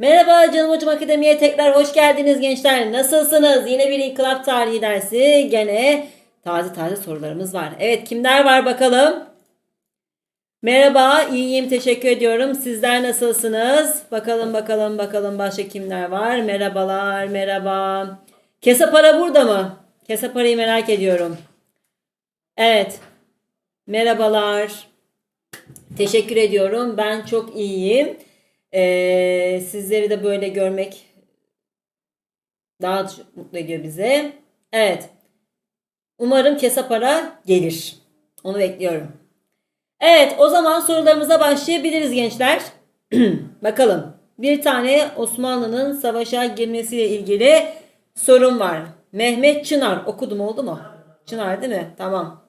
Merhaba Canım Hocam Akademi'ye tekrar hoş geldiniz gençler. Nasılsınız? Yine bir inkılap tarihi dersi. Gene taze taze sorularımız var. Evet kimler var bakalım? Merhaba, iyiyim teşekkür ediyorum. Sizler nasılsınız? Bakalım bakalım bakalım başka kimler var? Merhabalar, merhaba. Kese para burada mı? Kese parayı merak ediyorum. Evet. Merhabalar. Teşekkür ediyorum. Ben çok iyiyim. Ee, sizleri de böyle görmek daha mutlu ediyor bize. Evet. Umarım kesa para gelir. Onu bekliyorum. Evet, o zaman sorularımıza başlayabiliriz gençler. Bakalım. Bir tane Osmanlı'nın savaşa girmesiyle ilgili sorun var. Mehmet Çınar okudum oldu mu? Çınar değil mi? Tamam.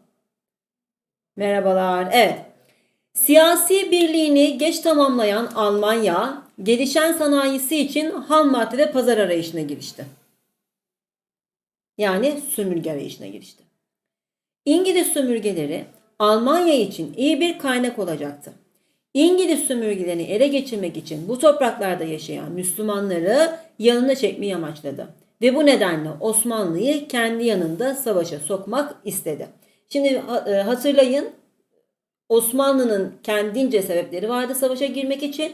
Merhabalar. Evet. Siyasi birliğini geç tamamlayan Almanya, gelişen sanayisi için ham madde ve pazar arayışına girişti. Yani sömürge arayışına girişti. İngiliz sömürgeleri Almanya için iyi bir kaynak olacaktı. İngiliz sömürgelerini ele geçirmek için bu topraklarda yaşayan Müslümanları yanına çekmeyi amaçladı. Ve bu nedenle Osmanlı'yı kendi yanında savaşa sokmak istedi. Şimdi e, hatırlayın Osmanlı'nın kendince sebepleri vardı savaşa girmek için.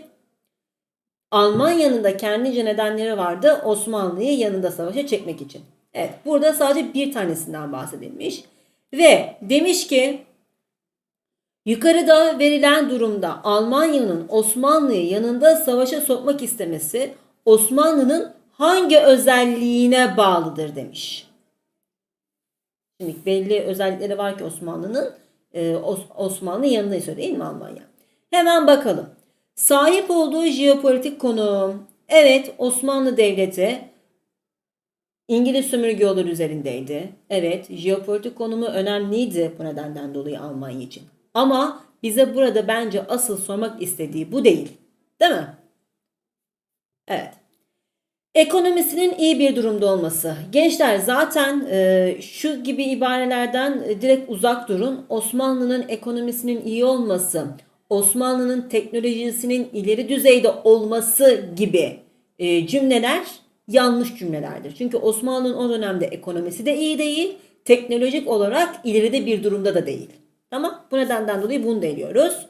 Almanya'nın da kendince nedenleri vardı Osmanlı'yı yanında savaşa çekmek için. Evet burada sadece bir tanesinden bahsedilmiş. Ve demiş ki yukarıda verilen durumda Almanya'nın Osmanlı'yı yanında savaşa sokmak istemesi Osmanlı'nın hangi özelliğine bağlıdır demiş. Şimdi belli özellikleri var ki Osmanlı'nın e, Osmanlı yanında istiyor değil mi Almanya? Hemen bakalım. Sahip olduğu jeopolitik konum. Evet Osmanlı Devleti İngiliz sömürge üzerindeydi. Evet jeopolitik konumu önemliydi bu nedenden dolayı Almanya için. Ama bize burada bence asıl sormak istediği bu değil. Değil mi? Evet. Ekonomisinin iyi bir durumda olması. Gençler zaten e, şu gibi ibarelerden e, direkt uzak durun. Osmanlı'nın ekonomisinin iyi olması, Osmanlı'nın teknolojisinin ileri düzeyde olması gibi e, cümleler yanlış cümlelerdir. Çünkü Osmanlı'nın o dönemde ekonomisi de iyi değil, teknolojik olarak ileride bir durumda da değil. Tamam? Bu nedenden dolayı bunu da eliyoruz.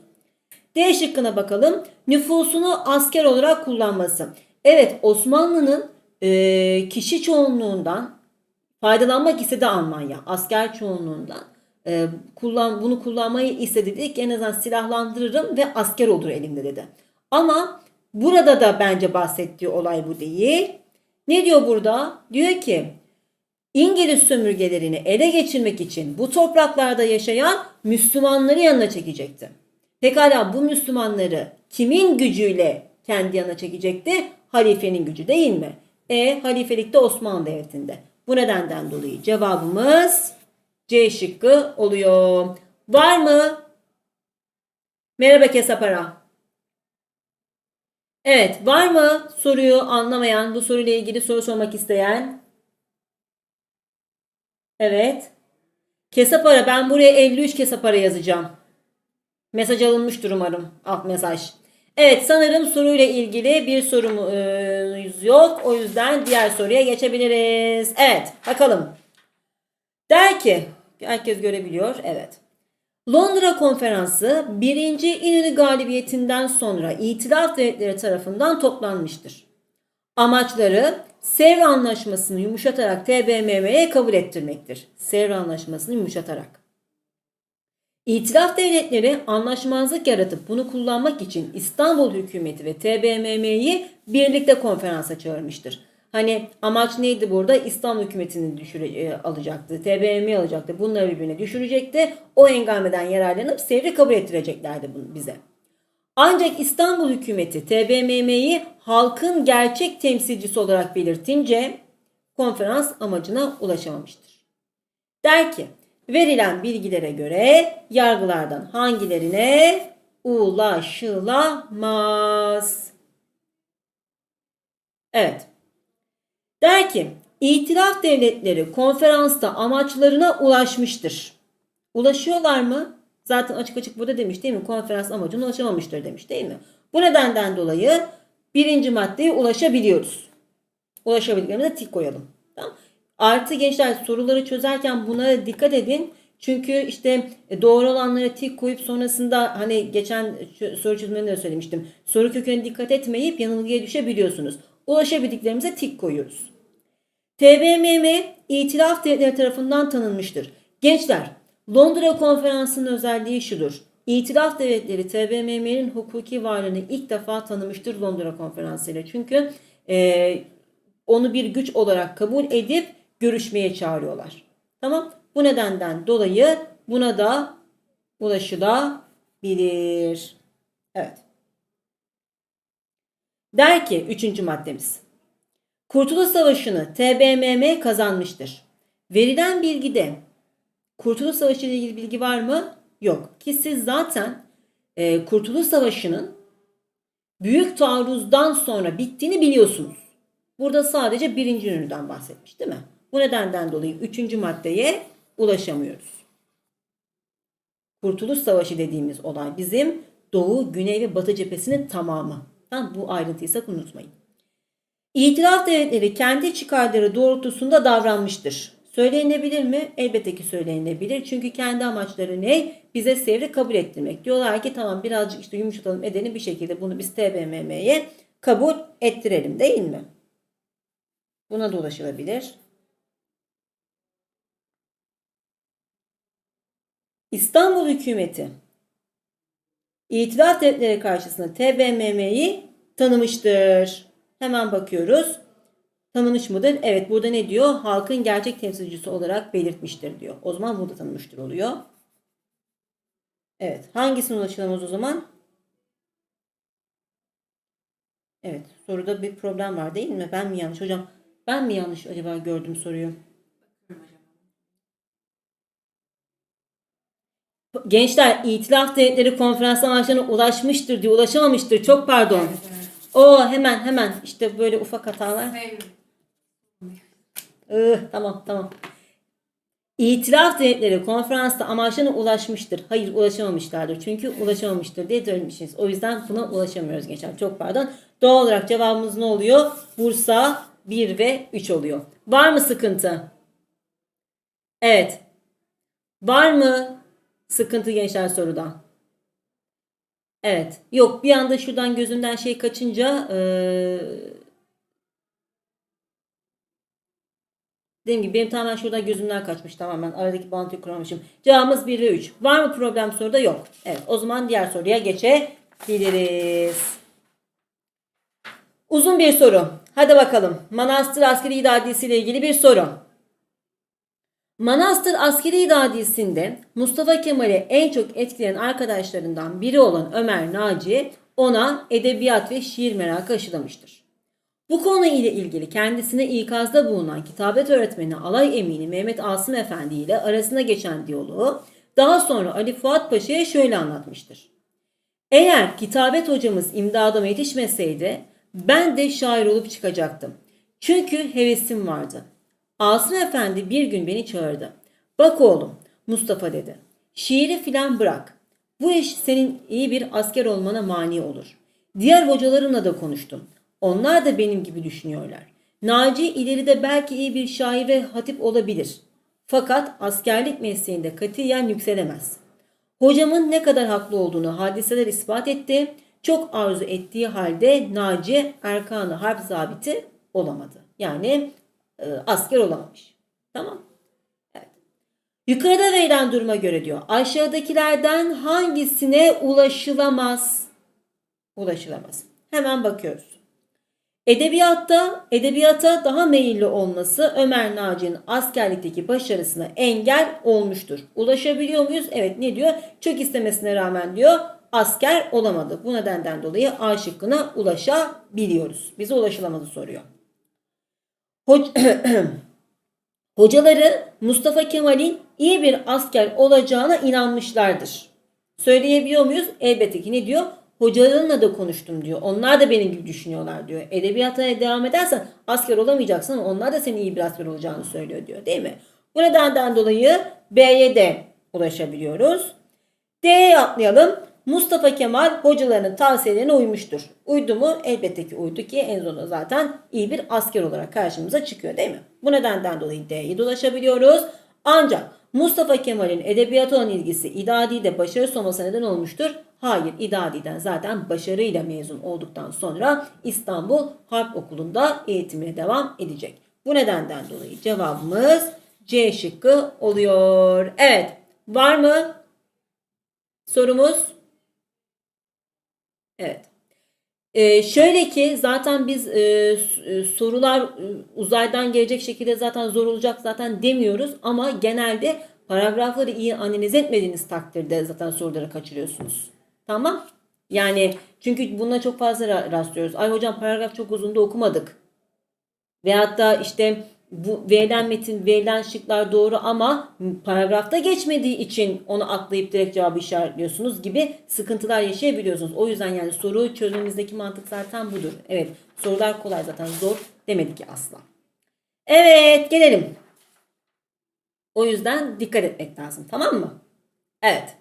D şıkkına bakalım. Nüfusunu asker olarak kullanması. Evet Osmanlı'nın e, kişi çoğunluğundan faydalanmak istedi Almanya. Asker çoğunluğundan. E, kullan, bunu kullanmayı istedi dedik. En azından silahlandırırım ve asker olur elimde dedi. Ama burada da bence bahsettiği olay bu değil. Ne diyor burada? Diyor ki İngiliz sömürgelerini ele geçirmek için bu topraklarda yaşayan Müslümanları yanına çekecekti. Pekala bu Müslümanları kimin gücüyle kendi yanına çekecekti? halifenin gücü değil mi? E halifelikte Osmanlı Devleti'nde. Bu nedenden dolayı cevabımız C şıkkı oluyor. Var mı? Merhaba Kesapara. Evet var mı soruyu anlamayan, bu soruyla ilgili soru sormak isteyen? Evet. Kesapara ben buraya 53 kesapara yazacağım. Mesaj alınmıştır umarım. Alt mesaj. Evet sanırım soruyla ilgili bir sorumuz yok. O yüzden diğer soruya geçebiliriz. Evet bakalım. Der ki herkes görebiliyor. Evet. Londra Konferansı birinci İnönü galibiyetinden sonra itilaf devletleri tarafından toplanmıştır. Amaçları Sevr Anlaşması'nı yumuşatarak TBMM'ye kabul ettirmektir. Sevr Anlaşması'nı yumuşatarak. İtilaf devletleri anlaşmazlık yaratıp bunu kullanmak için İstanbul hükümeti ve TBMM'yi birlikte konferansa çağırmıştır. Hani amaç neydi burada? İstanbul hükümetini düşüre, e, alacaktı. TBMM'yi alacaktı. Bunları birbirine düşürecekti. O engameden yararlanıp Sevr'i kabul ettireceklerdi bunu bize. Ancak İstanbul hükümeti TBMM'yi halkın gerçek temsilcisi olarak belirtince konferans amacına ulaşamamıştır. Der ki verilen bilgilere göre yargılardan hangilerine ulaşılamaz? Evet. Der ki itilaf devletleri konferansta amaçlarına ulaşmıştır. Ulaşıyorlar mı? Zaten açık açık burada demiş değil mi? Konferans amacına ulaşamamıştır demiş değil mi? Bu nedenden dolayı birinci maddeye ulaşabiliyoruz. Ulaşabildiklerimize tik koyalım. Artı gençler soruları çözerken bunlara dikkat edin. Çünkü işte e, doğru olanlara tik koyup sonrasında hani geçen soru çözümlerinde de söylemiştim. Soru köküne dikkat etmeyip yanılgıya düşebiliyorsunuz. Ulaşabildiklerimize tik koyuyoruz. TBMM itilaf devletleri tarafından tanınmıştır. Gençler, Londra konferansının özelliği şudur. İtilaf devletleri TBMM'nin hukuki varlığını ilk defa tanımıştır Londra konferansı ile. Çünkü e, onu bir güç olarak kabul edip görüşmeye çağırıyorlar. Tamam. Bu nedenden dolayı buna da ulaşılabilir. Evet. Der ki üçüncü maddemiz. Kurtuluş Savaşı'nı TBMM kazanmıştır. Verilen bilgide Kurtuluş Savaşı ile ilgili bilgi var mı? Yok. Ki siz zaten e, Kurtuluş Savaşı'nın büyük taarruzdan sonra bittiğini biliyorsunuz. Burada sadece birinci ünlüden bahsetmiş değil mi? Bu nedenden dolayı üçüncü maddeye ulaşamıyoruz. Kurtuluş Savaşı dediğimiz olay bizim Doğu, Güney ve Batı cephesinin tamamı. Tamam, bu ayrıntıyı sakın unutmayın. İtilaf devletleri kendi çıkarları doğrultusunda davranmıştır. Söylenebilir mi? Elbette ki söylenebilir. Çünkü kendi amaçları ne? Bize sevri kabul ettirmek. Diyorlar ki tamam birazcık işte yumuşatalım edelim bir şekilde bunu biz TBMM'ye kabul ettirelim değil mi? Buna da ulaşılabilir. İstanbul hükümeti İtilaf devletleri karşısında TBMM'yi tanımıştır. Hemen bakıyoruz. Tanımış mıdır? Evet burada ne diyor? Halkın gerçek temsilcisi olarak belirtmiştir diyor. O zaman burada tanımıştır oluyor. Evet. Hangisine ulaşılamaz o zaman? Evet. Soruda bir problem var değil mi? Ben mi yanlış hocam? Ben mi yanlış acaba gördüm soruyu? Gençler İtilaf Devletleri Konferans amaçlarına ulaşmıştır diye ulaşamamıştır. Çok pardon. O hemen hemen işte böyle ufak hatalar. Ih, tamam tamam. İtilaf devletleri konferansta amaçlarına ulaşmıştır. Hayır ulaşamamışlardır. Çünkü ulaşamamıştır diye söylemişiz. O yüzden buna ulaşamıyoruz gençler. Çok pardon. Doğal olarak cevabımız ne oluyor? Bursa 1 ve 3 oluyor. Var mı sıkıntı? Evet. Var mı sıkıntı gençler soruda? Evet. Yok bir anda şuradan gözümden şey kaçınca eee Dediğim gibi benim tamamen şuradan gözümden kaçmış tamamen. Aradaki bağıntıyı kuramamışım. Cevabımız 1 ve 3. Var mı problem soruda? Yok. Evet o zaman diğer soruya geçebiliriz. Uzun bir soru. Hadi bakalım. Manastır askeri idadisi ile ilgili bir soru. Manastır askeri idadisinde Mustafa Kemal'i en çok etkileyen arkadaşlarından biri olan Ömer Naci ona edebiyat ve şiir merakı aşılamıştır. Bu konu ile ilgili kendisine ikazda bulunan kitabet öğretmeni alay emini Mehmet Asım Efendi ile arasında geçen diyaloğu daha sonra Ali Fuat Paşa'ya şöyle anlatmıştır. Eğer kitabet hocamız imdadıma yetişmeseydi ben de şair olup çıkacaktım. Çünkü hevesim vardı. Asım Efendi bir gün beni çağırdı. Bak oğlum Mustafa dedi. Şiiri filan bırak. Bu iş senin iyi bir asker olmana mani olur. Diğer hocalarımla da konuştum. Onlar da benim gibi düşünüyorlar. Naci ileride belki iyi bir şair ve hatip olabilir. Fakat askerlik mesleğinde katiyen yükselemez. Hocamın ne kadar haklı olduğunu hadiseler ispat etti. Çok arzu ettiği halde Naci Erkanı Harp Zabiti olamadı. Yani e, asker olamamış. Tamam. Evet. Yukarıda verilen duruma göre diyor. Aşağıdakilerden hangisine ulaşılamaz? Ulaşılamaz. Hemen bakıyoruz. Edebiyatta, edebiyata daha meyilli olması Ömer Naci'nin askerlikteki başarısına engel olmuştur. Ulaşabiliyor muyuz? Evet ne diyor? Çok istemesine rağmen diyor asker olamadı. Bu nedenden dolayı A şıkkına ulaşabiliyoruz. Bize ulaşılamadı soruyor. Hoc- Hocaları Mustafa Kemal'in iyi bir asker olacağına inanmışlardır. Söyleyebiliyor muyuz? Elbette ki ne diyor? Hocalarımla da konuştum diyor. Onlar da benim gibi düşünüyorlar diyor. Edebiyata devam edersen asker olamayacaksın ama onlar da senin iyi bir asker olacağını söylüyor diyor. Değil mi? Bu nedenden dolayı B'ye de ulaşabiliyoruz. D'ye atlayalım. Mustafa Kemal hocalarının tavsiyelerine uymuştur. Uydu mu? Elbette ki uydu ki en sonunda zaten iyi bir asker olarak karşımıza çıkıyor değil mi? Bu nedenden dolayı D'yi dolaşabiliyoruz. Ancak Mustafa Kemal'in edebiyata olan ilgisi İdadi'de başarısı olmasına neden olmuştur. Hayır İdadi'den zaten başarıyla mezun olduktan sonra İstanbul Harp Okulu'nda eğitimine devam edecek. Bu nedenden dolayı cevabımız C şıkkı oluyor. Evet var mı sorumuz? Evet. Ee, şöyle ki zaten biz e, e, sorular e, uzaydan gelecek şekilde zaten zor olacak zaten demiyoruz ama genelde paragrafları iyi analiz etmediğiniz takdirde zaten soruları kaçırıyorsunuz. Tamam? Yani çünkü buna çok fazla ra- rastlıyoruz. Ay hocam paragraf çok uzun da okumadık. Veyahut da işte bu verilen metin, verilen şıklar doğru ama paragrafta geçmediği için onu atlayıp direkt cevabı işaretliyorsunuz gibi sıkıntılar yaşayabiliyorsunuz. O yüzden yani soru çözmemizdeki mantık zaten budur. Evet sorular kolay zaten zor demedik ki asla. Evet gelelim. O yüzden dikkat etmek lazım tamam mı? Evet.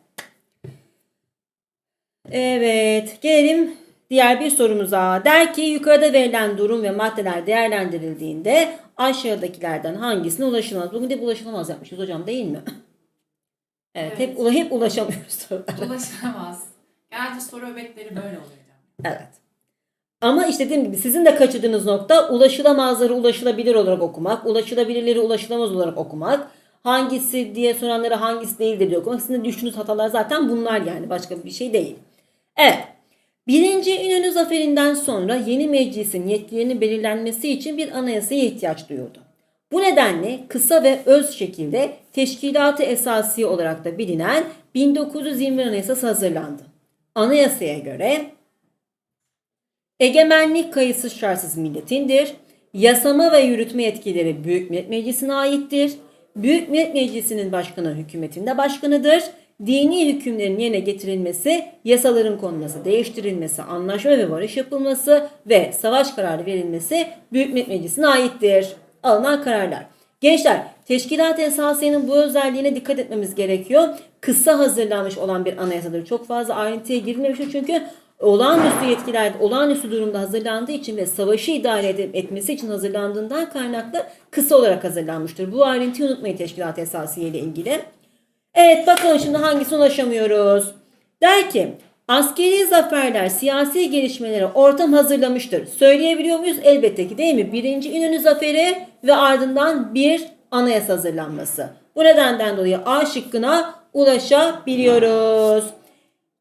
Evet, gelelim diğer bir sorumuza. Der ki yukarıda verilen durum ve maddeler değerlendirildiğinde aşağıdakilerden hangisine ulaşılamaz? Bugün de ulaşılamaz yapmışız hocam değil mi? Evet, Evet. hep ula- hep ulaşamıyoruz sorulara. Ulaşılamaz. Genelde soru öbekleri böyle oluyor. Evet. Ama işte dediğim gibi sizin de kaçırdığınız nokta ulaşılamazları ulaşılabilir olarak okumak, ulaşılabilirleri ulaşılamaz olarak okumak, hangisi diye soranlara hangisi değildir diye okumak. Sizin de düştüğünüz hatalar zaten bunlar yani başka bir şey değil. Evet. Birinci İnönü Zaferi'nden sonra yeni meclisin yetkilerinin belirlenmesi için bir anayasaya ihtiyaç duyuldu. Bu nedenle kısa ve öz şekilde teşkilatı esası olarak da bilinen 1920 Anayasası hazırlandı. Anayasaya göre Egemenlik kayıtsız şartsız milletindir. Yasama ve yürütme yetkileri Büyük Millet Meclisi'ne aittir. Büyük Millet Meclisi'nin başkanı hükümetin de başkanıdır. Dini hükümlerin yerine getirilmesi, yasaların konması, değiştirilmesi, anlaşma ve barış yapılması ve savaş kararı verilmesi Büyük Millet Meclisi'ne aittir. Alınan kararlar. Gençler, teşkilat esasının bu özelliğine dikkat etmemiz gerekiyor. Kısa hazırlanmış olan bir anayasadır. Çok fazla ayrıntıya girilmemiştir çünkü olağanüstü yetkiler, olağanüstü durumda hazırlandığı için ve savaşı idare etmesi için hazırlandığından kaynaklı kısa olarak hazırlanmıştır. Bu ayrıntıyı unutmayın teşkilat esasiye ile ilgili. Evet bakalım şimdi hangisine ulaşamıyoruz. Der ki askeri zaferler siyasi gelişmelere ortam hazırlamıştır. Söyleyebiliyor muyuz? Elbette ki değil mi? Birinci İnönü Zaferi ve ardından bir anayasa hazırlanması. Bu nedenden dolayı A şıkkına ulaşabiliyoruz.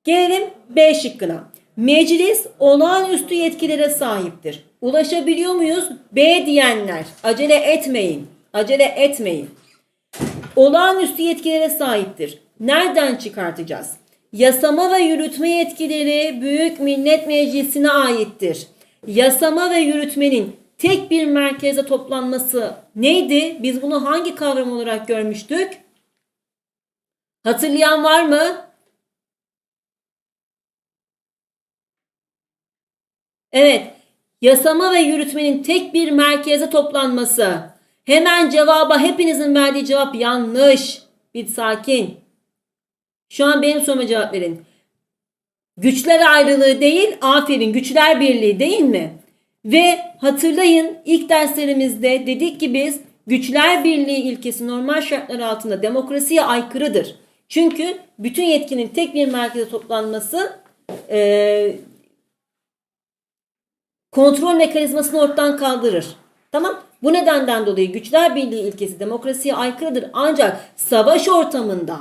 Gelelim B şıkkına. Meclis olağanüstü yetkilere sahiptir. Ulaşabiliyor muyuz? B diyenler acele etmeyin. Acele etmeyin olağanüstü yetkilere sahiptir. Nereden çıkartacağız? Yasama ve yürütme yetkileri Büyük Millet Meclisi'ne aittir. Yasama ve yürütmenin tek bir merkeze toplanması neydi? Biz bunu hangi kavram olarak görmüştük? Hatırlayan var mı? Evet. Yasama ve yürütmenin tek bir merkeze toplanması. Hemen cevaba hepinizin verdiği cevap yanlış. Bir sakin. Şu an benim soruma cevap verin. Güçler ayrılığı değil, aferin güçler birliği değil mi? Ve hatırlayın ilk derslerimizde dedik ki biz güçler birliği ilkesi normal şartlar altında demokrasiye aykırıdır. Çünkü bütün yetkinin tek bir merkeze toplanması eee kontrol mekanizmasını ortadan kaldırır. Tamam? Bu nedenden dolayı güçler birliği ilkesi demokrasiye aykırıdır. Ancak savaş ortamında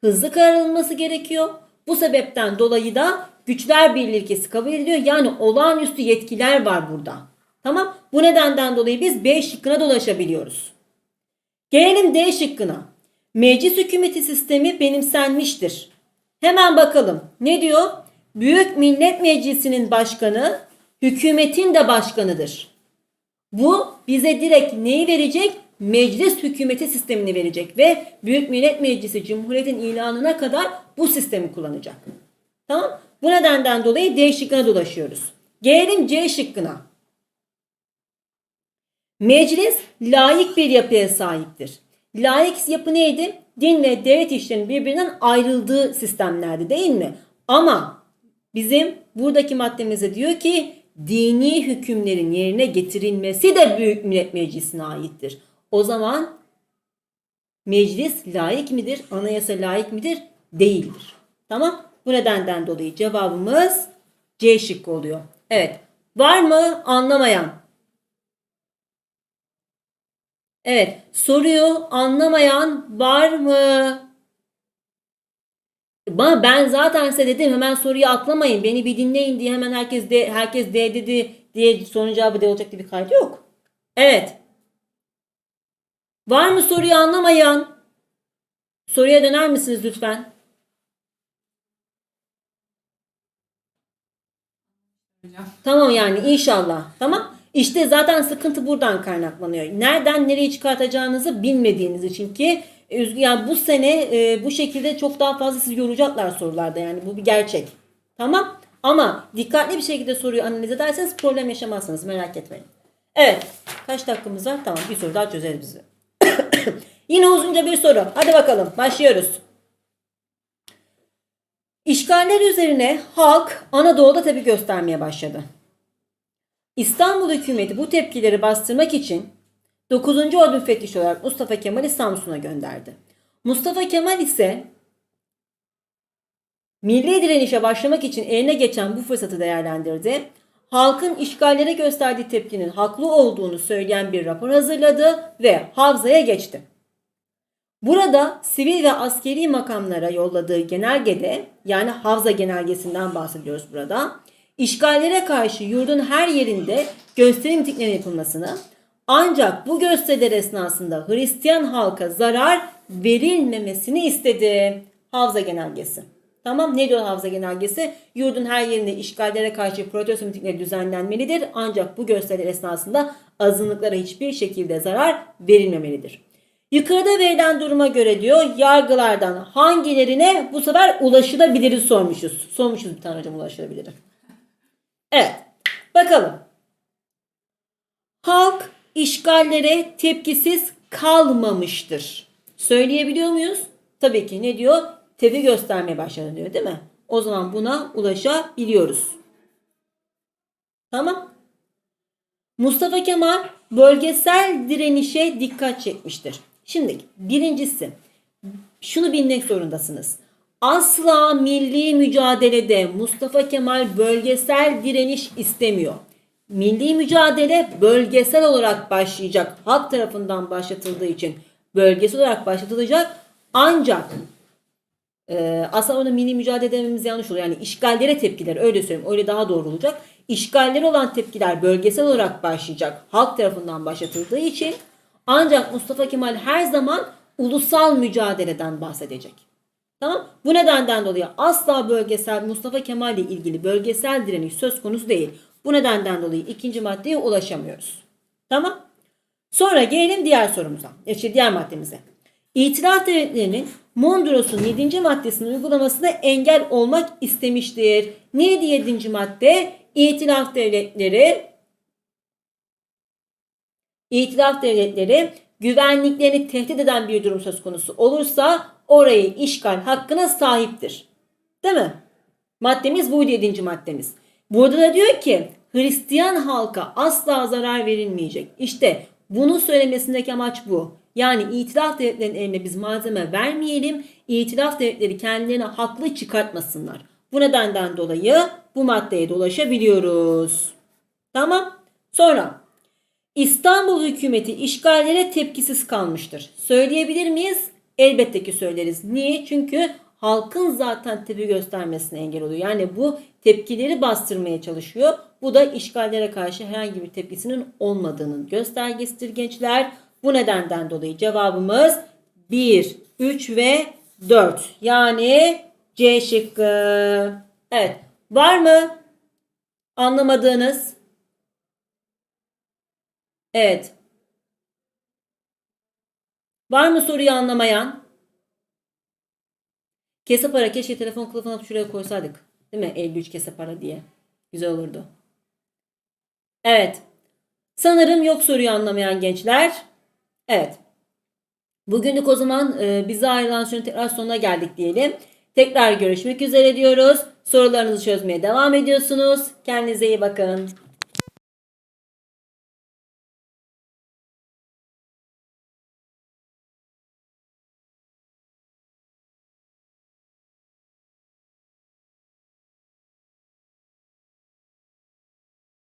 hızlı karar alınması gerekiyor. Bu sebepten dolayı da güçler birliği ilkesi kabul ediliyor. Yani olağanüstü yetkiler var burada. Tamam? Bu nedenden dolayı biz B şıkkına dolaşabiliyoruz. Gelelim D şıkkına. Meclis hükümeti sistemi benimsenmiştir. Hemen bakalım. Ne diyor? Büyük Millet Meclisi'nin başkanı hükümetin de başkanıdır. Bu bize direkt neyi verecek? Meclis hükümeti sistemini verecek ve Büyük Millet Meclisi Cumhuriyet'in ilanına kadar bu sistemi kullanacak. Tamam? Bu nedenden dolayı D şıkkına dolaşıyoruz. Gelelim C şıkkına. Meclis layık bir yapıya sahiptir. Layık yapı neydi? Din ve devlet işlerinin birbirinden ayrıldığı sistemlerdi değil mi? Ama bizim buradaki maddemize diyor ki dini hükümlerin yerine getirilmesi de Büyük Millet Meclisi'ne aittir. O zaman meclis layık midir? Anayasa layık midir? Değildir. Tamam? Bu nedenden dolayı cevabımız C şıkkı oluyor. Evet. Var mı anlamayan? Evet. Soruyu anlamayan var mı? Ben zaten size dedim hemen soruyu atlamayın. Beni bir dinleyin diye hemen herkes de herkes D dedi diye sorunun cevabı D olacak diye bir kaydı yok. Evet. Var mı soruyu anlamayan? Soruya döner misiniz lütfen? Tamam yani inşallah. Tamam. İşte zaten sıkıntı buradan kaynaklanıyor. Nereden nereye çıkartacağınızı bilmediğiniz için ki üzgün yani bu sene e, bu şekilde çok daha fazla sizi yoracaklar sorularda yani bu bir gerçek. Tamam. Ama dikkatli bir şekilde soruyu analiz ederseniz problem yaşamazsınız merak etmeyin. Evet. Kaç dakikamız var? Tamam bir soru daha çözeriz bizi. Yine uzunca bir soru. Hadi bakalım başlıyoruz. İşgaller üzerine halk Anadolu'da tepki göstermeye başladı. İstanbul hükümeti bu tepkileri bastırmak için 9. Ordu müfettişi olarak Mustafa Kemal'i Samsun'a gönderdi. Mustafa Kemal ise milli direnişe başlamak için eline geçen bu fırsatı değerlendirdi. Halkın işgallere gösterdiği tepkinin haklı olduğunu söyleyen bir rapor hazırladı ve Havza'ya geçti. Burada sivil ve askeri makamlara yolladığı genelgede yani Havza genelgesinden bahsediyoruz burada. İşgallere karşı yurdun her yerinde gösteri mitingleri yapılmasını ancak bu gösteriler esnasında Hristiyan halka zarar verilmemesini istedi. Havza genelgesi. Tamam ne diyor Havza genelgesi? Yurdun her yerinde işgallere karşı protesto mitingleri düzenlenmelidir. Ancak bu gösteriler esnasında azınlıklara hiçbir şekilde zarar verilmemelidir. Yukarıda verilen duruma göre diyor yargılardan hangilerine bu sefer ulaşılabiliri sormuşuz. Sormuşuz bir tane hocam ulaşılabiliri. Evet. Bakalım. Halk işgallere tepkisiz kalmamıştır. Söyleyebiliyor muyuz? Tabii ki ne diyor? Tepki göstermeye başladı diyor değil mi? O zaman buna ulaşabiliyoruz. Tamam. Mustafa Kemal bölgesel direnişe dikkat çekmiştir. Şimdi birincisi şunu bilmek zorundasınız. Asla milli mücadelede Mustafa Kemal bölgesel direniş istemiyor. Milli mücadele bölgesel olarak başlayacak. Halk tarafından başlatıldığı için bölgesel olarak başlatılacak. Ancak e, aslında orada milli mücadele dememiz yanlış oluyor. Yani işgallere tepkiler öyle söyleyeyim. Öyle daha doğru olacak. İşgallere olan tepkiler bölgesel olarak başlayacak. Halk tarafından başlatıldığı için ancak Mustafa Kemal her zaman ulusal mücadeleden bahsedecek. Tamam? Bu nedenden dolayı asla bölgesel Mustafa Kemal ile ilgili bölgesel direniş söz konusu değil. Bu nedenden dolayı ikinci maddeye ulaşamıyoruz. Tamam? Sonra gelelim diğer sorumuza. İşte diğer maddemize. İtilaf devletlerinin Mondros'un 7. maddesinin uygulamasına engel olmak istemiştir. Neydi 7. madde? İtilaf devletleri İtilaf devletleri güvenliklerini tehdit eden bir durum söz konusu olursa orayı işgal hakkına sahiptir. Değil mi? Maddemiz buydu 7. maddemiz. Burada da diyor ki Hristiyan halka asla zarar verilmeyecek. İşte bunu söylemesindeki amaç bu. Yani itilaf devletlerinin eline biz malzeme vermeyelim. İtilaf devletleri kendilerine haklı çıkartmasınlar. Bu nedenden dolayı bu maddeye dolaşabiliyoruz. Tamam. Sonra İstanbul hükümeti işgallere tepkisiz kalmıştır. Söyleyebilir miyiz? Elbette ki söyleriz. Niye? Çünkü halkın zaten tepki göstermesine engel oluyor. Yani bu tepkileri bastırmaya çalışıyor. Bu da işgallere karşı herhangi bir tepkisinin olmadığının göstergesidir gençler. Bu nedenden dolayı cevabımız 1, 3 ve 4. Yani C şıkkı. Evet. Var mı anlamadığınız? Evet. Var mı soruyu anlamayan? Kese para keşke telefon kılıfını alıp şuraya koysaydık. Değil mi? 53 kese para diye. Güzel olurdu. Evet. Sanırım yok soruyu anlamayan gençler. Evet. Bugünlük o zaman e, bize ayrılan sürenin tekrar sonuna geldik diyelim. Tekrar görüşmek üzere diyoruz. Sorularınızı çözmeye devam ediyorsunuz. Kendinize iyi bakın.